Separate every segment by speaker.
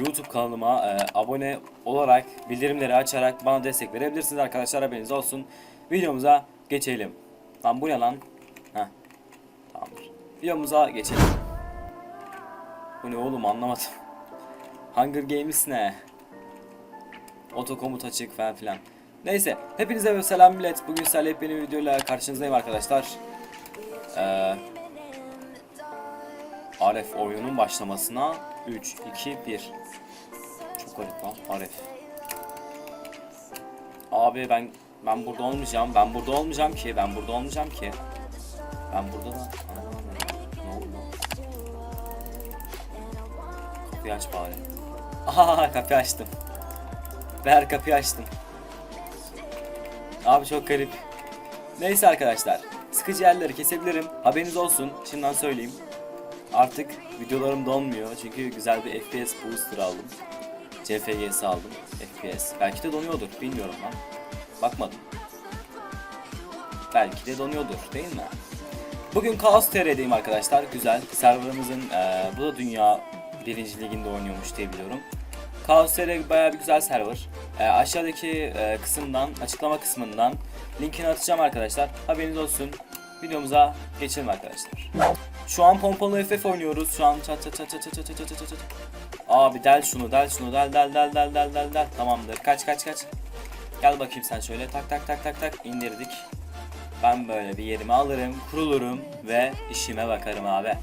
Speaker 1: YouTube kanalıma e, abone olarak bildirimleri açarak bana destek verebilirsiniz arkadaşlar haberiniz olsun. Videomuza geçelim. Lan bu ne lan? Heh. Tamamdır. Videomuza geçelim. Bu ne oğlum anlamadım. Hunger Games ne? Otokomut açık falan filan. Neyse. Hepinize bir selam millet. Bugün sizlerle yepyeni bir videoyla karşınızdayım arkadaşlar. Ee, Aref oyunun başlamasına 3, 2, 1. Çok garip lan Aref. Abi ben ben burada olmayacağım. Ben burada olmayacağım ki. Ben burada olmayacağım ki. Ben burada da... Ne oldu? Kapıyı aç bari. Aha kapıyı açtım. Ver kapıyı açtım. Abi çok garip. Neyse arkadaşlar. Sıkıcı yerleri kesebilirim. Haberiniz olsun. Şimdiden söyleyeyim. Artık videolarım donmuyor. Çünkü güzel bir FPS booster aldım. CFGS aldım. FPS. Belki de donuyordur. Bilmiyorum lan. Bakmadım. Belki de donuyordur değil mi? Bugün Chaos TR'deyim arkadaşlar. Güzel. Serverımızın eee, bu da dünya birinci liginde oynuyormuş diye biliyorum. Chaos TR bayağı bir güzel server. Eee, aşağıdaki eee, kısımdan, açıklama kısmından linkini atacağım arkadaşlar. Haberiniz olsun. Videomuza geçelim arkadaşlar. Şu an pompalı FF oynuyoruz. Şu an çat çat çat çat çat çat çat çat çat. Abi del şunu del şunu del del del del del del del. Tamamdır. Kaç kaç kaç. Gel bakayım sen şöyle tak tak tak tak tak indirdik. Ben böyle bir yerimi alırım, kurulurum ve işime bakarım abi.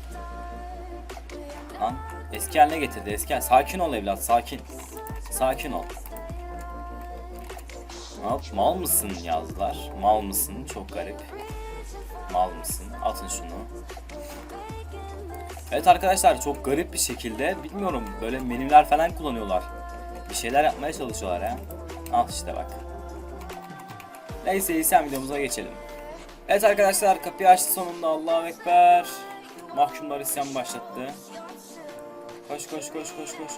Speaker 1: Lan eski haline getirdi eski haline. Sakin ol evlat sakin. Sakin ol. Hop, mal mısın yazdılar. Mal mısın? Çok garip. Mal mısın? Atın şunu. Evet arkadaşlar çok garip bir şekilde bilmiyorum böyle menüler falan kullanıyorlar. Bir şeyler yapmaya çalışıyorlar ya. Al işte bak. Neyse iyisen videomuza geçelim. Evet arkadaşlar kapıyı açtı sonunda Allahu Ekber. Mahkumlar isyan başlattı. Koş koş koş koş koş.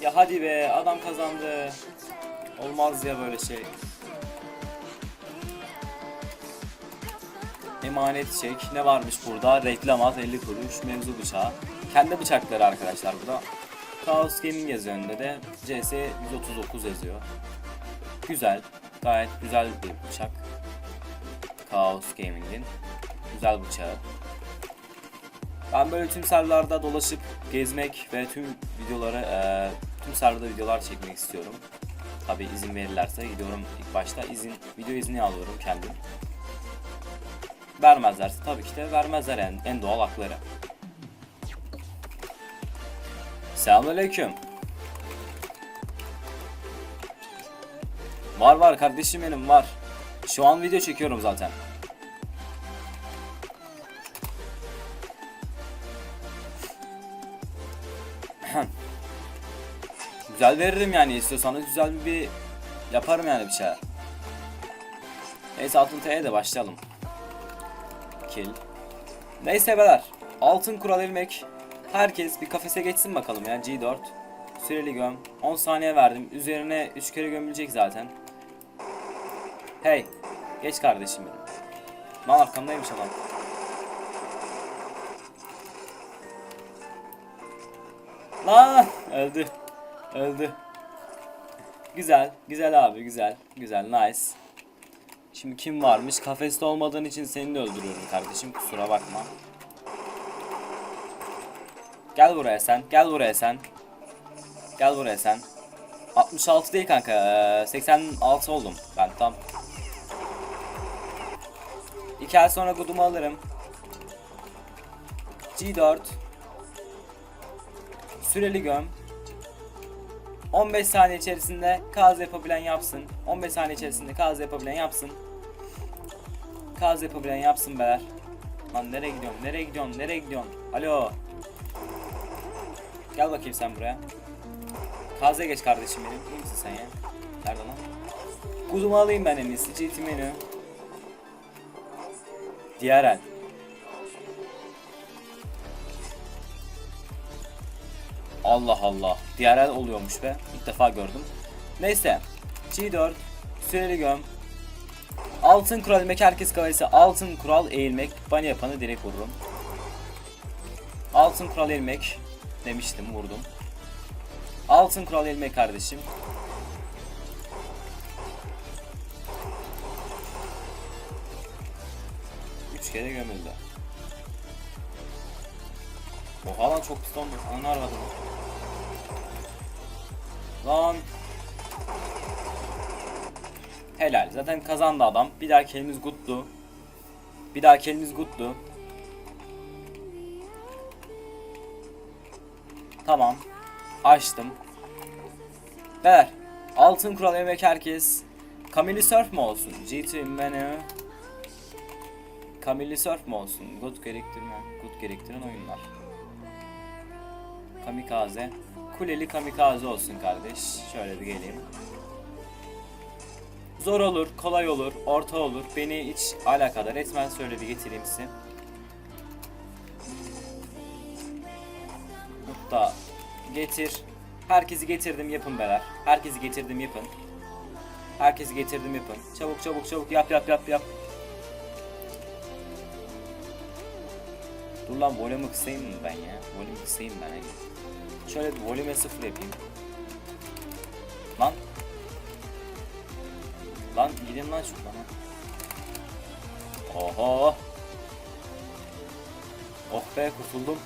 Speaker 1: Ya hadi be adam kazandı. Olmaz ya böyle şey. Emanet çek. Ne varmış burada? Reklam at 50 kuruş. Mevzu bıçağı. Kendi bıçakları arkadaşlar burada. Chaos Gaming yazıyor önünde de. CS 139 yazıyor. Güzel. Gayet güzel bir bıçak. Chaos Gaming'in. Güzel bıçağı. Ben böyle tüm serverlarda dolaşıp gezmek ve tüm videoları eee, tüm serverda videolar çekmek istiyorum. Tabi izin verirlerse gidiyorum ilk başta izin video izni alıyorum kendim. Vermezlerse tabii ki de vermezler en, en doğal hakları. Selamünaleyküm. Var var kardeşim benim var. Şu an video çekiyorum zaten. güzel veririm yani istiyorsanız güzel bir yaparım yani bir şeyler. Neyse altın T'ye de başlayalım. Kill. Neyse beyler. Altın kural ilmek. Herkes bir kafese geçsin bakalım ya G4. Süreli göm. 10 saniye verdim. Üzerine 3 kere gömülecek zaten. Hey. Geç kardeşim benim. Lan arkamdaymış adam. Lan öldü. Öldü. Güzel. Güzel abi güzel. Güzel nice. Şimdi kim varmış? Kafeste olmadığın için seni de öldürüyorum kardeşim. Kusura bakma. Gel buraya sen. Gel buraya sen. Gel buraya sen. 66 değil kanka. ee, 86 oldum ben tam. İki ay sonra gudumu alırım. G4 Süreli göm 15 saniye içerisinde kaz yapabilen yapsın. 15 saniye içerisinde kaz yapabilen yapsın. Kaz yapabilen yapsın beler. Lan nereye gidiyorsun? Nereye gidiyorsun? Nereye gidiyorsun? Alo. Gel bakayım sen buraya. Kaze geç kardeşim benim. İyi misin sen ya? Nerede lan? Kuzumu alayım ben en iyisi. GT menü. Diğer el. Allah Allah. Diğer el oluyormuş be. İlk defa gördüm. Neyse. G4. Süreli göm. Altın kural ilmek herkes kafesi. Altın kural eğilmek. Bana yapanı direkt vururum. Altın kural ilmek. Demiştim vurdum. Altın kural ilmek kardeşim. Üç kere gömüldü. Oha lan çok pis oldu. Anı aradım. Lan. Helal. Zaten kazandı adam. Bir daha kelimiz guttu. Bir daha kelimiz guttu. Tamam. Açtım. Ver. Altın kural emek herkes. Kamili Surf mu olsun? G2 menü. Kamili Surf mu olsun? Good gerektirme. Good gerektiren oyunlar. Kamikaze. Kuleli kamikaze olsun kardeş. Şöyle bir geleyim. Zor olur, kolay olur, orta olur. Beni hiç alakadar etmez. Şöyle bir getireyim size. Mutta getir. Herkesi getirdim yapın beyler. Herkesi getirdim yapın. Herkesi getirdim yapın. Çabuk çabuk çabuk yap yap yap yap. Dur lan volümü kısayım mı ben ya? Volümü kısayım ben. Şöyle volüme sıfır yapayım. Lan. Gidin lan şuradan ha. Oho. Oh be kurtuldum.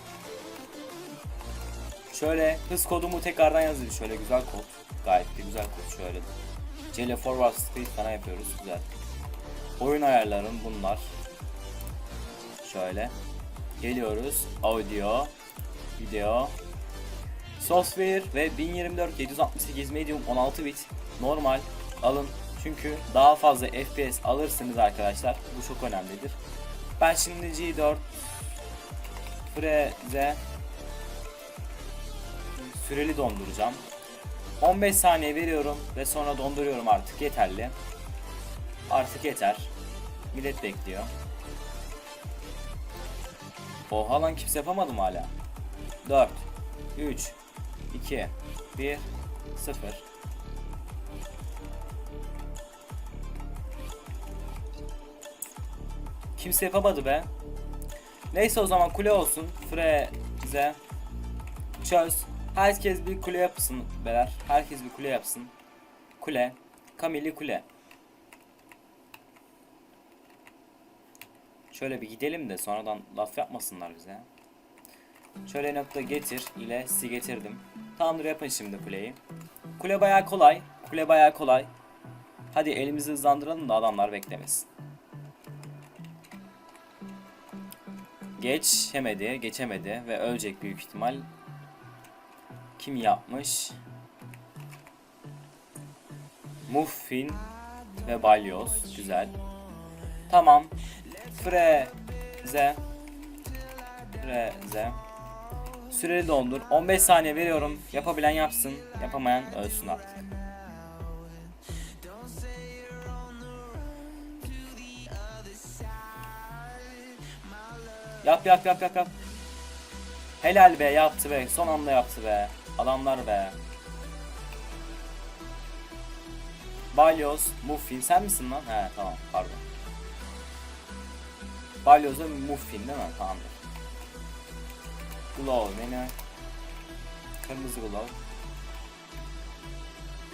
Speaker 1: Şöyle hız kodumu tekrardan yazayım. Şöyle güzel kod. Gayet de güzel kod şöyle. CL forward speed falan yapıyoruz. Güzel. Oyun ayarlarım bunlar. Şöyle. Geliyoruz. Audio. Video. Software ve 1024 768 medium 16 bit normal alın çünkü daha fazla FPS alırsınız arkadaşlar bu çok önemlidir. Ben şimdi G4 Freze süreli donduracağım. 15 saniye veriyorum ve sonra donduruyorum artık yeterli. Artık yeter. Millet bekliyor. Oha lan kimse yapamadı mı hala? 4 3 2 1 0 Kimse yapamadı be. Neyse o zaman kule olsun. Freze çöz. Herkes bir kule yapsın beyler. Herkes bir kule yapsın. Kule. Kamili kule. Şöyle bir gidelim de sonradan laf yapmasınlar bize. Şöyle nokta getir ile sizi getirdim. Tamamdır yapın şimdi kuleyi. Kule bayağı kolay. Kule bayağı kolay. Hadi elimizi hızlandıralım da adamlar beklemesin. Geçemedi, geçemedi ve ölecek büyük ihtimal. Kim yapmış? Muffin ve balyoz. Güzel. Tamam. Freze. Freze. Süreli dondur. 15 saniye veriyorum. Yapabilen yapsın. Yapamayan ölsün artık. Yap yap yap yap yap. Helal be yaptı be. Son anda yaptı be. Adamlar be. Balyoz, Muffin sen misin lan? He tamam pardon. Balyoz ve Muffin değil mi? Tamamdır. Glove beni. Kırmızı glove.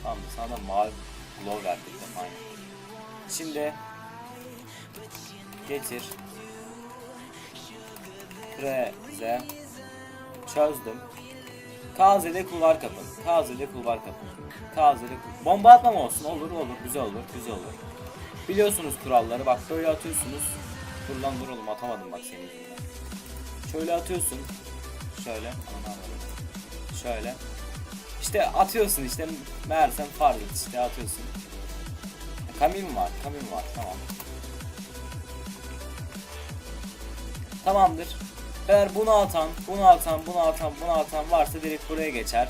Speaker 1: Tamam sana da mavi glove verdik aynen. Şimdi getir. Preze çözdüm. Kaze'de kulvar kapın. Kaze'de kulvar kapın. Kaze'de kul- Bomba atmam olsun. Olur olur. Güzel olur. Güzel olur. Biliyorsunuz kuralları. Bak böyle atıyorsunuz. Dur lan dur oğlum atamadım bak senin yüzünden. Şöyle atıyorsun. Şöyle. Şöyle. İşte atıyorsun işte. Meğersem fark et işte atıyorsun. Kamim var. Kamim var. Tamam. Tamamdır. Eğer bunu atan, bunu atan, bunu atan, bunu atan varsa direkt buraya geçer.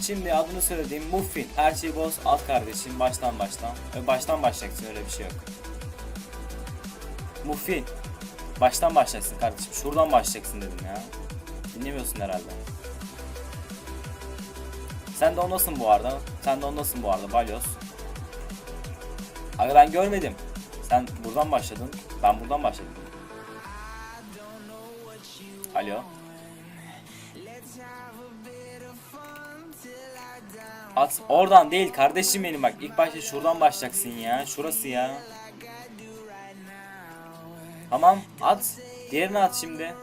Speaker 1: Şimdi adını söylediğim Muffin. Her şeyi boz at kardeşim baştan baştan. Ö, Baştan başlayacaksın öyle bir şey yok. Muffin. Baştan başlayacaksın kardeşim. Şuradan başlayacaksın dedim ya. Dinlemiyorsun herhalde. Sen de ondasın bu arada. Sen de ondasın bu arada balyoz. Abi ben görmedim. Sen buradan başladın. Ben buradan başladım. Alo. At oradan değil kardeşim benim bak ilk başta şuradan başlayacaksın ya şurası ya. Tamam at. Diğerini at şimdi.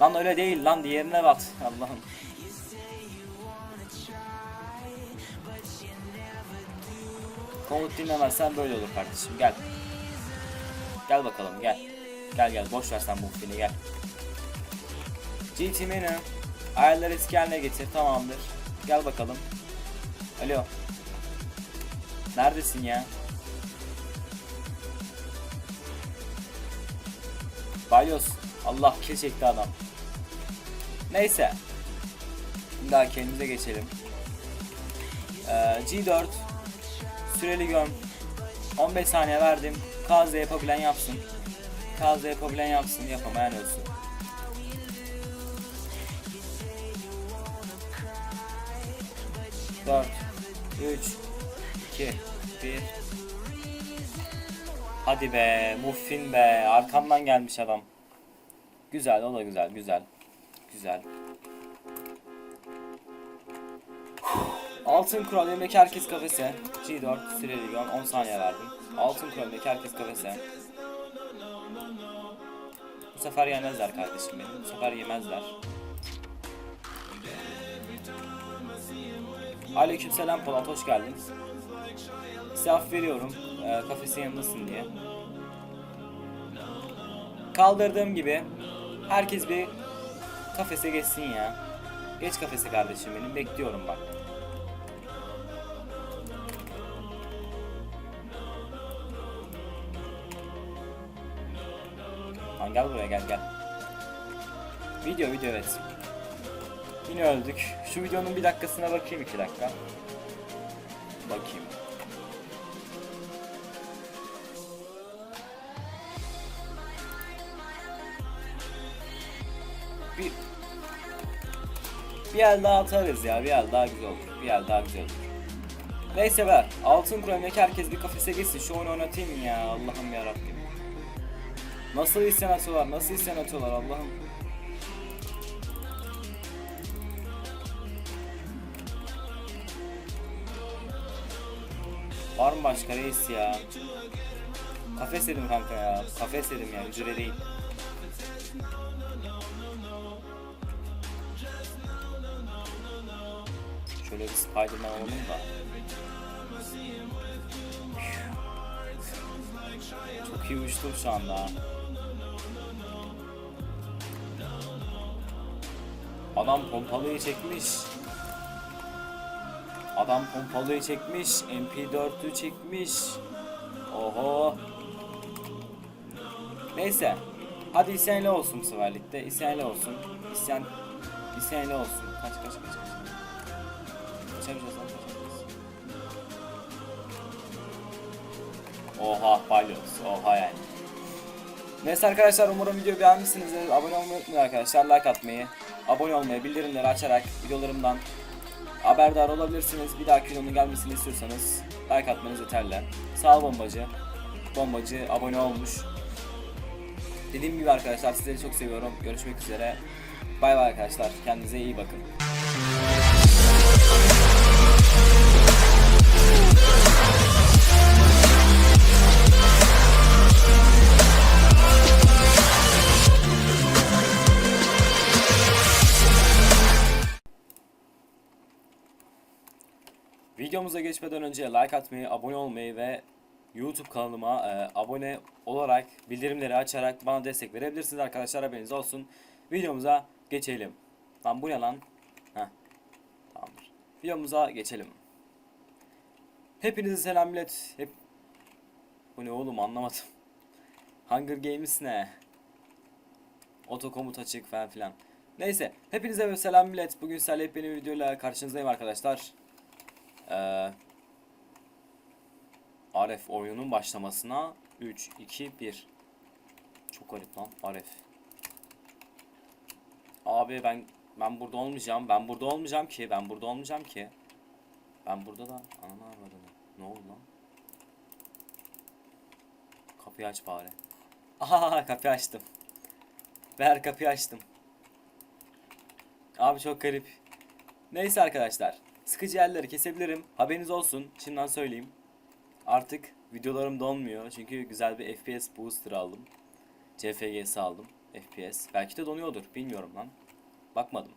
Speaker 1: Lan öyle değil lan diğerine at. Allah'ım. Komut dinlemezsen böyle olur kardeşim gel. Gel bakalım gel. Gel gel boş ver sen bu filmi gel. GT menü. Ayarları eski getir tamamdır. Gel bakalım. Alo. Neredesin ya? Balyoz. Allah çekti adam. Neyse. Şimdi daha kendimize geçelim. Ee, G4 Süreli göm 15 saniye verdim. KZ yapabilen yapsın. KZ yapabilen yapsın. Yapamayan ölsün. Dört, üç, iki, bir. Hadi be, muffin be. Arkamdan gelmiş adam. Güzel, o da güzel, güzel. Güzel. Altın kural yemek herkes kafese. G4 süreli gün 10 saniye verdim. Altın kural yemek herkes kafese. Bu sefer yemezler kardeşim benim. Bu sefer yemezler. Aleykümselam Polat hoş geldin. Size veriyorum. E, kafesin yanındasın diye. Kaldırdığım gibi herkes bir kafese geçsin ya. Geç kafese kardeşim benim. Bekliyorum bak. Lan gel buraya gel gel. Video video evet. Yine öldük. Şu videonun bir dakikasına bakayım iki dakika. Bakayım. Bir bir el daha atarız ya. Bir el daha güzel olur. Bir el daha güzel olur. Neyse ver. Altın Kur'an'daki herkes bir kafese gitsin. Şu oyunu oynatayım ya. Allah'ım ya Rabbim. Nasıl isyan atıyorlar? Nasıl isyan atıyorlar Allah'ım? Var mı başka reis ya? Kafes dedim kanka ya. Kafes dedim ya. Hücre değil. Şöyle bir Spiderman alalım da. Çok iyi uçtum şu anda. Adam pompalıyı çekmiş. Adam pompalıyı çekmiş. MP4'ü çekmiş. Oho. Neyse. Hadi isyanlı olsun bu seferlikte. İsyanlı olsun. İsyan İsyanlı olsun. Kaç kaç kaç kaç. Kaçamayacağız lan kaçamayacağız. Oha balyoz. Oha yani. Neyse arkadaşlar umarım videoyu beğenmişsinizdir. Abone olmayı unutmayın arkadaşlar. Like atmayı, abone olmayı, bildirimleri açarak videolarımdan haberdar olabilirsiniz. Bir dahaki videonun gelmesini istiyorsanız like atmanız yeterli. Sağ ol bombacı. Bombacı abone olmuş. Dediğim gibi arkadaşlar sizleri çok seviyorum. Görüşmek üzere. Bay bay arkadaşlar. Kendinize iyi bakın. Videomuza geçmeden önce like atmayı, abone olmayı ve YouTube kanalıma e, abone olarak bildirimleri açarak bana destek verebilirsiniz arkadaşlar haberiniz olsun. Videomuza geçelim. Lan bu ne lan? Heh. Tamamdır. Videomuza geçelim. Hepinize selam millet. Hep Bu ne oğlum anlamadım. Hunger Games ne? Otokomut açık falan filan. Neyse. Hepinize selam millet. Bugün sizlerle hep yeni videoyla karşınızdayım arkadaşlar. Ee, Aref oyunun başlamasına 3, 2, 1. Çok garip lan Aref. Abi ben ben burada olmayacağım. Ben burada olmayacağım ki. Ben burada olmayacağım ki. Ben burada da ananı avradını. Ne oldu lan? Kapıyı aç bari. Aha kapıyı açtım. Ver kapıyı açtım. Abi çok garip. Neyse arkadaşlar. Sıkıcı yerleri kesebilirim. Haberiniz olsun. Şimdiden söyleyeyim. Artık videolarım donmuyor. Çünkü güzel bir FPS booster aldım. CFGS aldım. FPS. Belki de donuyordur. Bilmiyorum lan. Bakmadım.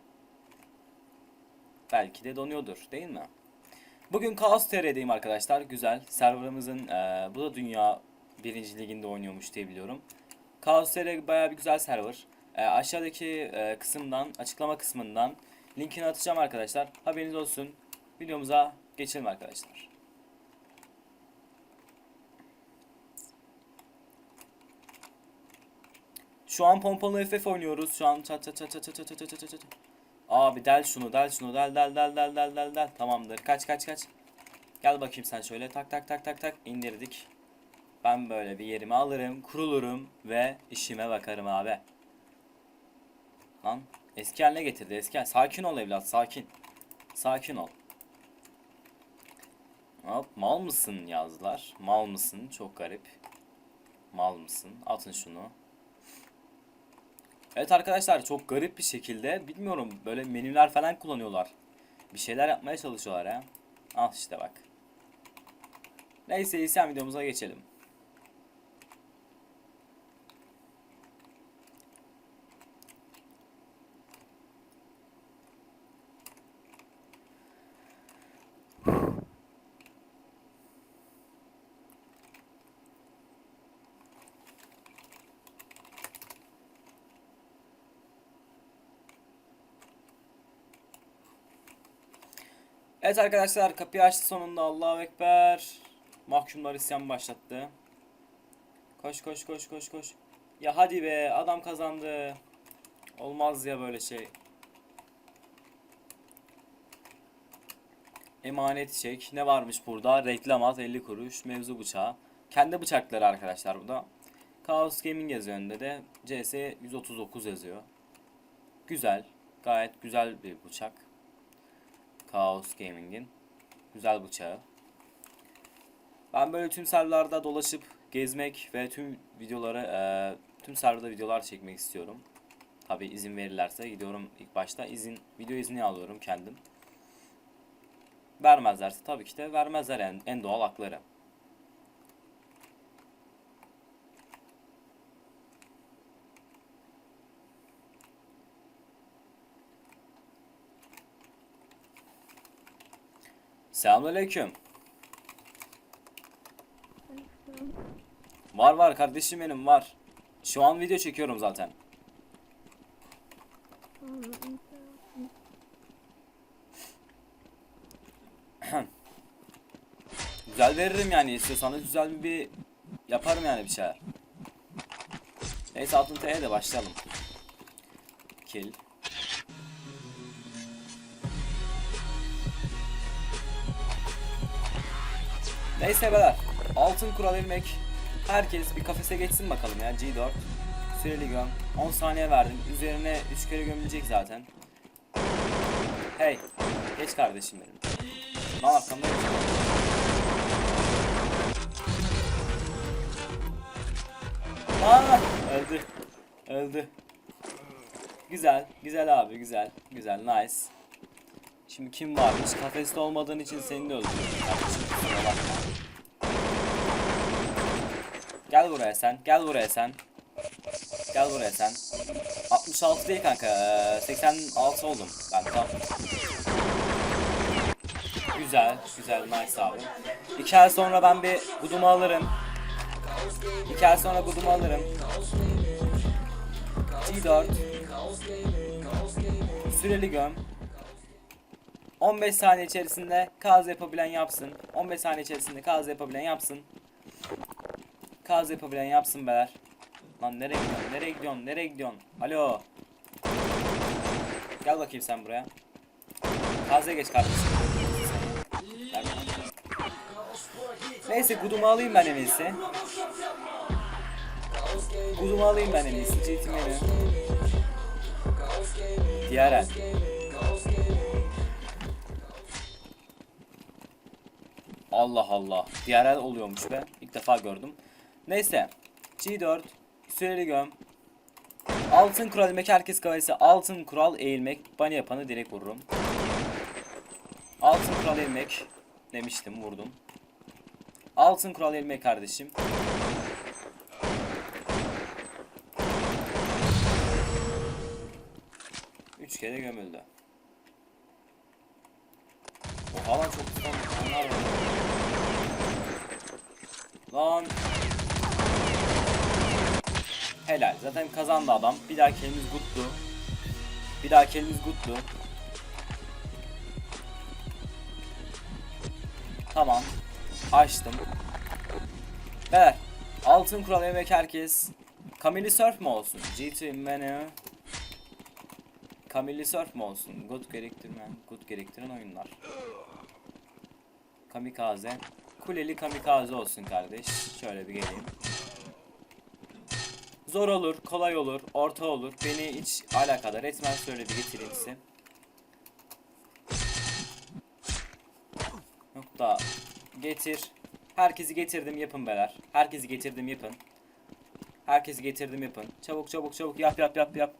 Speaker 1: Belki de donuyordur. Değil mi? Bugün Chaos TR'deyim arkadaşlar. Güzel. Serverımızın eee, bu da dünya birinci liginde oynuyormuş diye biliyorum. Chaos TR bayağı bir güzel server. Eee, aşağıdaki eee, kısımdan, açıklama kısmından linkini atacağım arkadaşlar. Haberiniz olsun. Videomuza geçelim arkadaşlar. Şu an pompalı FF oynuyoruz. Şu an çat çat çat çat çat çat çat çat çat. Abi del şunu del şunu del del del del del del del. Tamamdır. Kaç kaç kaç. Gel bakayım sen şöyle tak tak tak tak tak indirdik. Ben böyle bir yerimi alırım, kurulurum ve işime bakarım abi. Lan eski haline getirdi eski hal. Sakin ol evlat sakin. Sakin ol. Hop mal mısın yazdılar. Mal mısın? Çok garip. Mal mısın? Atın şunu. Evet arkadaşlar çok garip bir şekilde bilmiyorum böyle menüler falan kullanıyorlar. Bir şeyler yapmaya çalışıyorlar ha. Al işte bak. Neyse isyan videomuza geçelim. Evet arkadaşlar kapıyı açtı sonunda Allahu Ekber. Mahkumlar isyan başlattı. Koş koş koş koş koş. Ya hadi be adam kazandı. Olmaz ya böyle şey. Emanet çek. Ne varmış burada? Reklam at 50 kuruş. Mevzu bıçağı. Kendi bıçakları arkadaşlar bu da. Chaos Gaming yazıyor önünde de. CS 139 yazıyor. Güzel. Gayet güzel bir bıçak. Chaos Gaming'in güzel bıçağı. Ben böyle tüm serverlarda dolaşıp gezmek ve tüm videoları eee, tüm serverda videolar çekmek istiyorum. Tabi izin verirlerse gidiyorum ilk başta izin video izni alıyorum kendim. Vermezlerse tabii ki de vermezler en, en doğal hakları. Selamünaleyküm. Var var kardeşim benim var. Şu an video çekiyorum zaten. güzel veririm yani istiyorsanız güzel bir yaparım yani bir şeyler. Neyse altın T'ye de başlayalım. Kill. Neyse beyler. Altın kural ilmek. Herkes bir kafese geçsin bakalım ya G4. Süreli göm. 10 saniye verdim. Üzerine 3 kere gömülecek zaten. Hey. Geç kardeşim benim. Lan arkamda. Aa, öldü. Öldü. Güzel. Güzel abi güzel. Güzel. Nice. Şimdi kim varmış? Kafeste olmadığın için seni de öldürüyorum. Kardeşim kusura bakma. Gel buraya sen. Gel buraya sen. Gel buraya sen. 66 değil kanka. eee, 86 oldum. Ben tamam. Güzel. Güzel. Nice abi. İki ay sonra ben bir gudumu alırım. İki ay sonra gudumu alırım. G4. Süreli göm. 15 saniye içerisinde kaz yapabilen yapsın. 15 saniye içerisinde kaz yapabilen yapsın. Kaz yapabilen yapsın beyler. Lan nereye gidiyorsun? Nereye gidiyorsun? Nereye gidiyorsun? Alo. Gel bakayım sen buraya. Kaze geç kardeşim. Neyse gudumu alayım ben en iyisi. Gudumu alayım ben en iyisi. Çetim yeri. Diğer el. Allah Allah. Diğer el oluyormuş be. İlk defa gördüm. Neyse. G4. Süreli göm. Altın kural eğilmek herkes kafası. Altın kural eğilmek. Bana yapanı direkt vururum. Altın kural eğilmek. Demiştim vurdum. Altın kural eğilmek kardeşim. Üç kere gömüldü. Oha lan çok var. Lan. Helal. Zaten kazandı adam. Bir dahaki elimiz guttu. Bir dahaki elimiz guttu. Tamam. Açtım. Ver. Altın kural yemek herkes. Kamili surf mu olsun? G2 menü. Kamili surf mu olsun? Good gerektirmen. Good gerektiren oyunlar. Kamikaze. Kuleli kamikaze olsun kardeş. Şöyle bir geleyim. Zor olur, kolay olur, orta olur. Beni hiç alakadar etmez. Şöyle bir getireyim size. Nokta. Getir. Herkesi getirdim yapın beler. Herkesi getirdim yapın. Herkesi getirdim yapın. Çabuk çabuk çabuk yap yap yap yap.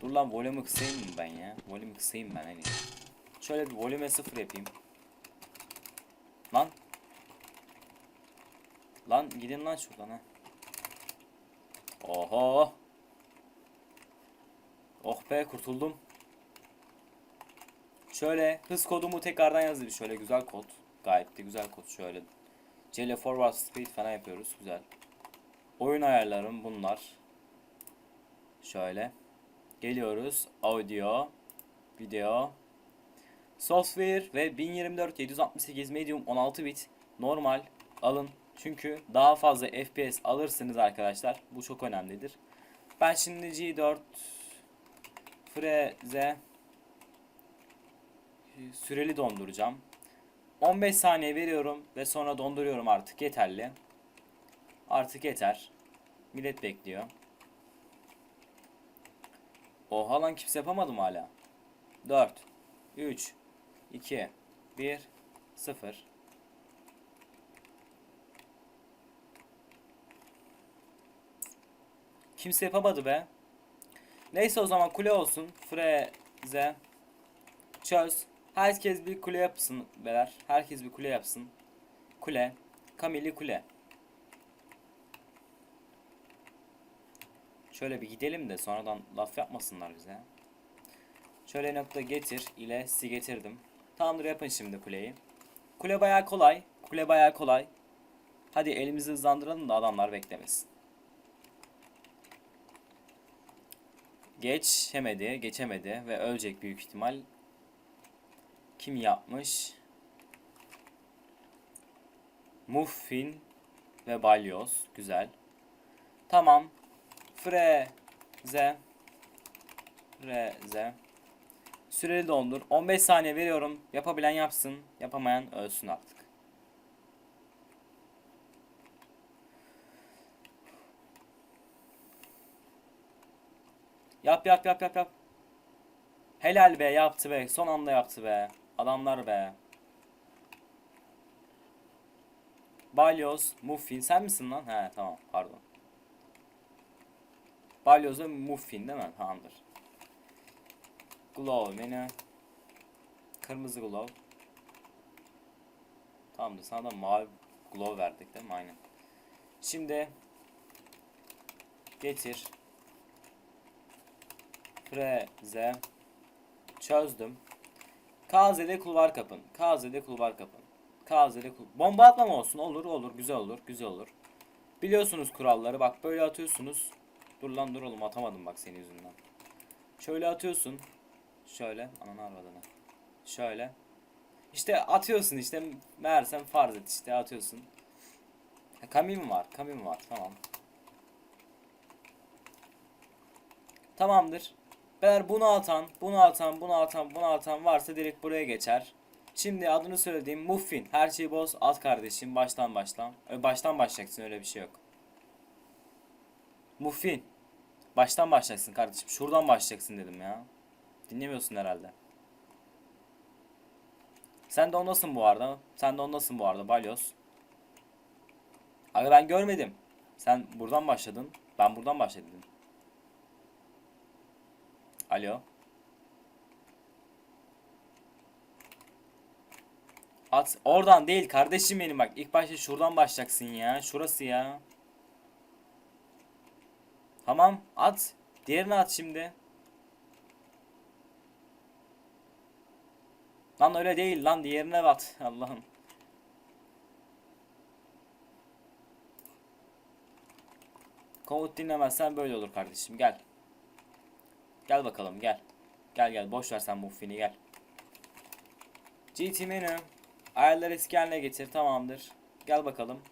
Speaker 1: Dur lan volümü kısayım mı ben ya? Volümü kısayım ben hani. Şöyle bir volüme sıfır yapayım. Lan. Lan gidin lan şuradan ha. Oho. Oh be kurtuldum. Şöyle hız kodumu tekrardan yazayım. Şöyle güzel kod. Gayet de güzel kod şöyle. CL forward speed falan yapıyoruz. Güzel. Oyun ayarlarım bunlar. Şöyle. Geliyoruz. Audio. Video. Software ve 1024 768 medium 16 bit normal alın. Çünkü daha fazla FPS alırsınız arkadaşlar. Bu çok önemlidir. Ben şimdi G4 Freze süreli donduracağım. 15 saniye veriyorum ve sonra donduruyorum artık yeterli. Artık yeter. Millet bekliyor. Oha lan kimse yapamadı mı hala? 4 3 2 1 0 Kimse yapamadı be. Neyse o zaman kule olsun. Freze çöz. Herkes bir kule yapsın beyler. Herkes bir kule yapsın. Kule. Kamili kule. Şöyle bir gidelim de sonradan laf yapmasınlar bize. Şöyle nokta getir ile si getirdim. Tamamdır yapın şimdi kuleyi. Kule bayağı kolay. Kule bayağı kolay. Hadi elimizi hızlandıralım da adamlar beklemesin. Geçemedi, geçemedi ve ölecek büyük ihtimal. Kim yapmış? Muffin ve balyoz. Güzel. Tamam. Freze. Freze. Süreli dondur. 15 saniye veriyorum. Yapabilen yapsın. Yapamayan ölsün artık. Yap yap yap yap yap. Helal be yaptı be. Son anda yaptı be. Adamlar be. Balyoz, Muffin. Sen misin lan? He tamam pardon. Balyoz ve Muffin değil mi? Tamamdır. Glove menü. Kırmızı glove. Tamamdır. Sana da mavi glove verdik değil mi? Aynen. Şimdi getir. Freze çözdüm. KZ'de kulvar kapın. KZ'de kulvar kapın. KZ'de kul Bomba atmam olsun. Olur olur. Güzel olur. Güzel olur. Biliyorsunuz kuralları. Bak böyle atıyorsunuz. Dur lan dur oğlum atamadım bak senin yüzünden. Şöyle atıyorsun. Şöyle. Ananı avradını. Şöyle. İşte atıyorsun işte. Meğersem farz et işte atıyorsun. Ha, kamim var. Kamim var. Tamam. Tamamdır. Eğer bunu atan, bunu atan, bunu atan, bunu atan varsa direkt buraya geçer. Şimdi adını söylediğim Muffin. Her şeyi boz at kardeşim. Baştan baştan. Baştan başlayacaksın öyle bir şey yok. Muffin. Baştan başlayacaksın kardeşim. Şuradan başlayacaksın dedim ya. Dinlemiyorsun herhalde. Sen de ondasın bu arada. Sen de ondasın bu arada balyoz. Abi ben görmedim. Sen buradan başladın. Ben buradan başladım. Alo. At oradan değil kardeşim benim bak. İlk başta şuradan başlayacaksın ya. Şurası ya. Tamam at. Diğerini at şimdi. Lan öyle değil lan diğerine at. Allah'ım. Komut dinlemezsen böyle olur kardeşim gel. Gel bakalım gel. Gel gel boş ver sen muffini gel. GT menü. Ayarlar eski haline getir tamamdır. Gel bakalım.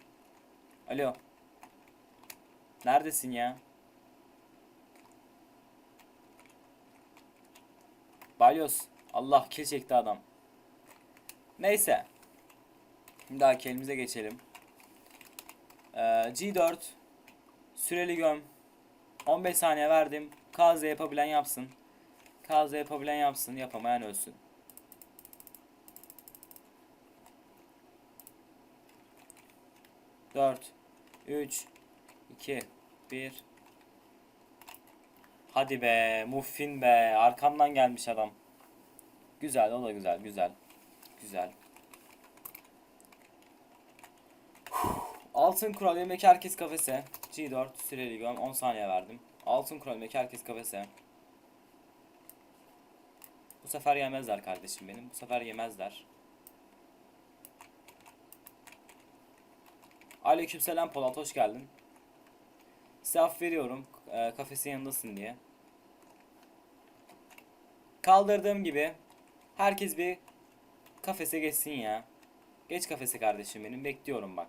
Speaker 1: Alo. Neredesin ya? Balyoz. Allah kill çekti adam. Neyse. Bir dahaki elimize geçelim. Ee, G4 Süreli göm 15 saniye verdim. KZ yapabilen yapsın. KZ yapabilen yapsın. Yapamayan ölsün. Dört, üç, iki, bir. Hadi be, muffin be. Arkamdan gelmiş adam. Güzel, o da güzel, güzel. Güzel. Altın kural yemek herkes kafese. G4 süreli göm 10 saniye verdim. Altın yemek herkes kafese. Bu sefer yemezler kardeşim benim. Bu sefer yemezler. Aleykümselam Polat hoş geldin. Size af veriyorum e, kafesin yanındasın diye. Kaldırdığım gibi herkes bir kafese geçsin ya. Geç kafese kardeşim benim bekliyorum bak.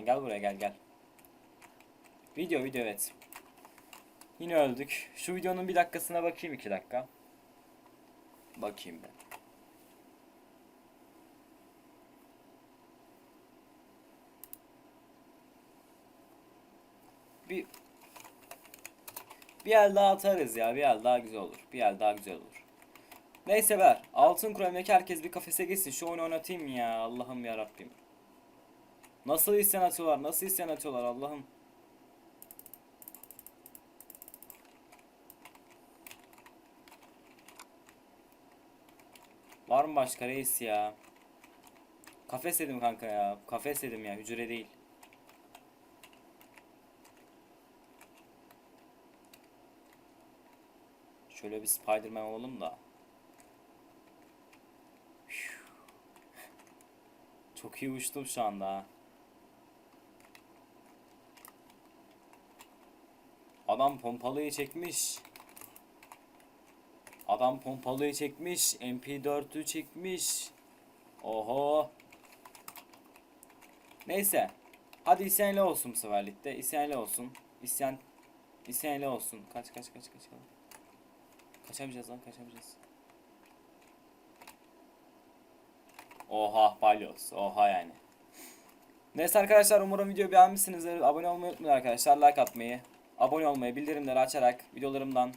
Speaker 1: Lan gel buraya gel gel. Video video evet. Yine öldük. Şu videonun bir dakikasına bakayım iki dakika. Bakayım ben. Bir bir el daha atarız ya. Bir el daha güzel olur. Bir el daha güzel olur. Neyse ver. Altın kuremdeki herkes bir kafese gitsin. Şu oyunu oynatayım ya. Allah'ım ya. Nasıl isyan atıyorlar? Nasıl isyan atıyorlar Allah'ım? Var mı başka reis ya? Kafes dedim kanka ya. Kafes dedim ya. Hücre değil. Şöyle bir Spiderman olalım da. Çok iyi uçtum şu anda Adam pompalıyı çekmiş. Adam pompalıyı çekmiş. MP4'ü çekmiş. Oho. Neyse. Hadi isyanlı olsun bu seferlikte. İsyanlı olsun. İsyan İsyanlı olsun. Kaç kaç kaç kaç. kaç. Kaçamayacağız lan kaçamayacağız. Oha balyoz. Oha yani. Neyse arkadaşlar umarım videoyu beğenmişsinizdir. Abone olmayı unutmayın arkadaşlar. Like atmayı, abone olmayı, bildirimleri açarak videolarımdan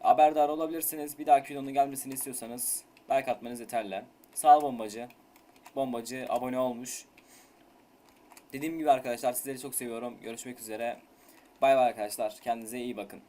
Speaker 1: haberdar olabilirsiniz. Bir dahaki videonun gelmesini istiyorsanız like atmanız yeterli. Sağ ol bombacı. Bombacı abone olmuş. Dediğim gibi arkadaşlar sizleri çok seviyorum. Görüşmek üzere. Bay bay arkadaşlar. Kendinize iyi bakın.